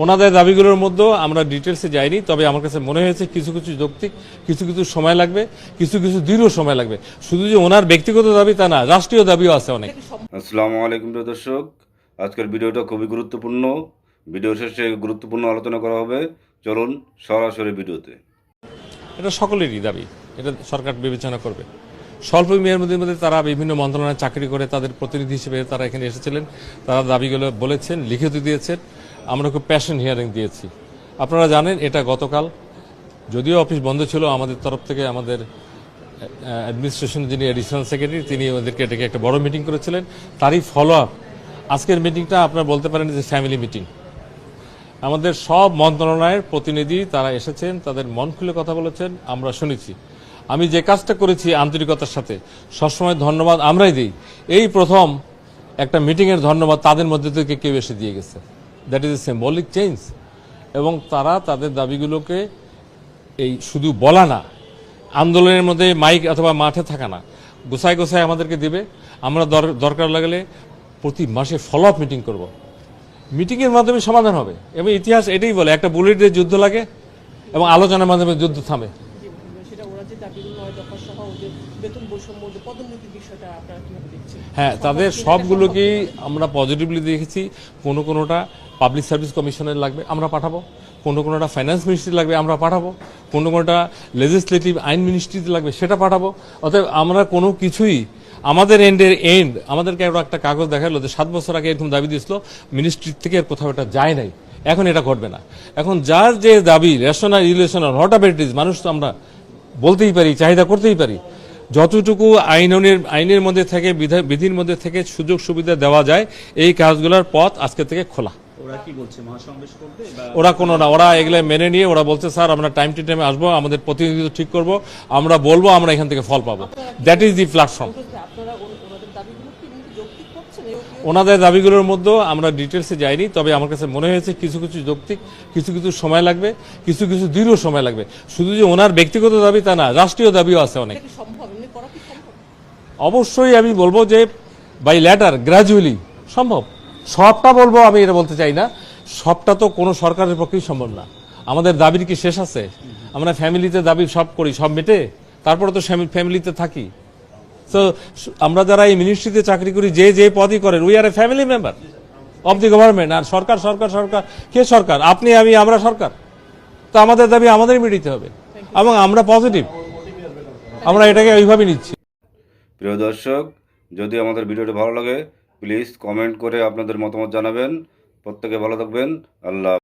ওনাদের দাবিগুলোর মধ্যেও আমরা ডিটেলসে যাইনি তবে আমার কাছে মনে হয়েছে কিছু কিছু যৌক্তিক কিছু কিছু সময় লাগবে কিছু কিছু দীর্ঘ সময় লাগবে। শুধু যে ওনার ব্যক্তিগত দাবি তা না রাষ্ট্রীয় দাবিও আছে অনেক। আসসালামু আলাইকুম প্রিয় দর্শক আজকের ভিডিওটা খুবই গুরুত্বপূর্ণ। ভিডিও শেষে গুরুত্বপূর্ণ আলোচনা করা হবে। চলুন সরাসরি ভিডিওতে। এটা সকলেরই দাবি এটা সরকার বিবেচনা করবে। স্বল্প মেয়ের মধ্যে মধ্যে তারা বিভিন্ন মন্ত্রণালয়ে চাকরি করে তাদের প্রতিনিধি হিসেবে তারা এখানে এসেছিলেন। তারা দাবিগুলো বলেছেন লিখিত দিয়েছেন। আমরা খুব প্যাশন হিয়ারিং দিয়েছি। আপনারা জানেন, এটা গতকাল, যদিও অফিস বন্ধ ছিল, আমাদের তরফ থেকে আমাদের অ্যাডমিনিস্ট্রেশন যিনি অ্যাডিশনাল সেক্রেটারি তিনি ওদেরকে ডেকে একটা বড় মিটিং করেছিলেন। তারই ফলো আপ আজকের মিটিংটা আপনারা বলতে পারেন যে ফ্যামিলি মিটিং আমাদের সব মন্ত্রণালয়ের প্রতিনিধি তারা এসেছেন, তাদের মন খুলে কথা বলেছেন, আমরা শুনেছি। আমি যে কাজটা করেছি আন্তরিকতার সাথে, সবসময় ধন্যবাদ আমরাই দিই। এই প্রথম একটা মিটিংয়ের ধন্যবাদ তাদের মধ্যে থেকে কেউ এসে দিয়ে গেছে। That is a symbolic change এবং তারা তাদের দাবিগুলোকে এই শুধু বলা না আন্দোলনের মধ্যে মাইক অথবা মাঠে থাকা না গোছায় গোছায় আমাদেরকে দেবে। আমরা দর- দরকার লাগলে প্রতি মাসে ফলো আপ মিটিং করব। মিটিংয়ের মাধ্যমে সমাধান হবে। এবং ইতিহাস এটাই বলে একটা বুলেট দিয়ে যুদ্ধ লাগে এবং আলোচনার মাধ্যমে যুদ্ধ থামে। হ্যাঁ তাদের সবগুলোকেই আমরা পজিটিভলি দেখেছি। কোনো কোনোটা পাবলিক সার্ভিস কমিশনের লাগবে, আমরা পাঠাবো। কোনো কোনোটা ফাইন্যান্স মিনিস্ট্রি লাগবে, আমরা পাঠাবো। কোনো কোনোটা লেজিসলেটিভ আইন মিনিস্ট্রিতে লাগবে, সেটা পাঠাবো। অতএব আমরা কোনো কিছুই, আমাদের এন্ডের এন্ড আমাদেরকে একটা কাগজ দেখাল যে সাত বছর আগে এরকম দাবি দিয়েছিল মিনিস্ট্রি থেকে কোথাও এটা যায় নাই। এখন এটা ঘটবে না। এখন যার যে দাবি রেশনাল ইলেশনাল হট ইট ইজ মানুষ তো আমরা বলতেই পারি, চাহিদা করতেই পারি। যতটুকু আইনের আইনের মধ্যে থেকে, বিধা- বিধির মধ্যে থেকে সুযোগ সুবিধা দেওয়া যায়, এই কাজগুলোর পথ আজকে থেকে খোলা। ওরা কি বলছে? মহাসমাবেশ করবে ওরা কোনো না ওরা এগুলো মেনে নিয়ে ওরা বলছে স্যার আমরা টাইম টু টাইমে আসব আমাদের প্রতিনিধিত্ব ঠিক করব আমরা বলব আমরা এখান থেকে ফল পাবো। দ্যাট ইজ দি প্ল্যাটফর্ম ওনাদের দাবিগুলোর মধ্যেও আমরা ডিটেলসে যাইনি তবে আমার কাছে মনে হয়েছে কিছু কিছু যৌক্তিক কিছু কিছু সময় লাগবে কিছু কিছু দীর্ঘ সময় লাগবে। শুধু যে ওনার ব্যক্তিগত দাবি তা না রাষ্ট্রীয় দাবিও আছে অনেক। অবশ্যই আমি বলব যে বাই ল্যাটার গ্রাজুয়ালি সম্ভব। সবটা বলব, আমি এটা বলতে চাই না। সবটা তো কোনো সরকারের পক্ষেই সম্ভব না। আমাদের দাবির কি শেষ আছে? আমরা ফ্যামিলিতে দাবি সব করি, সব মেটে? তারপরে তো ফ্যামিলিতে থাকি। তো আমরা যারা এই মিনিস্ট্রিতে চাকরি করি, যে যে পদই করেন we are a family member of the government আর সরকার সরকার সরকার। কে সরকার? আপনি, আমি, আমরা সরকার। তো আমাদের দাবি আমাদেরই মেটাতে হবে। এবং আমরা পজিটিভ আমরা এটাকে ওইভাবে নিচ্ছি। প্রিয় দর্শক, যদি আমাদের ভিডিওটি ভালো লাগে প্লিজ কমেন্ট করে আপনাদের মতামত জানাবেন। প্রত্যেকে ভালো থাকবেন। আল্লাহ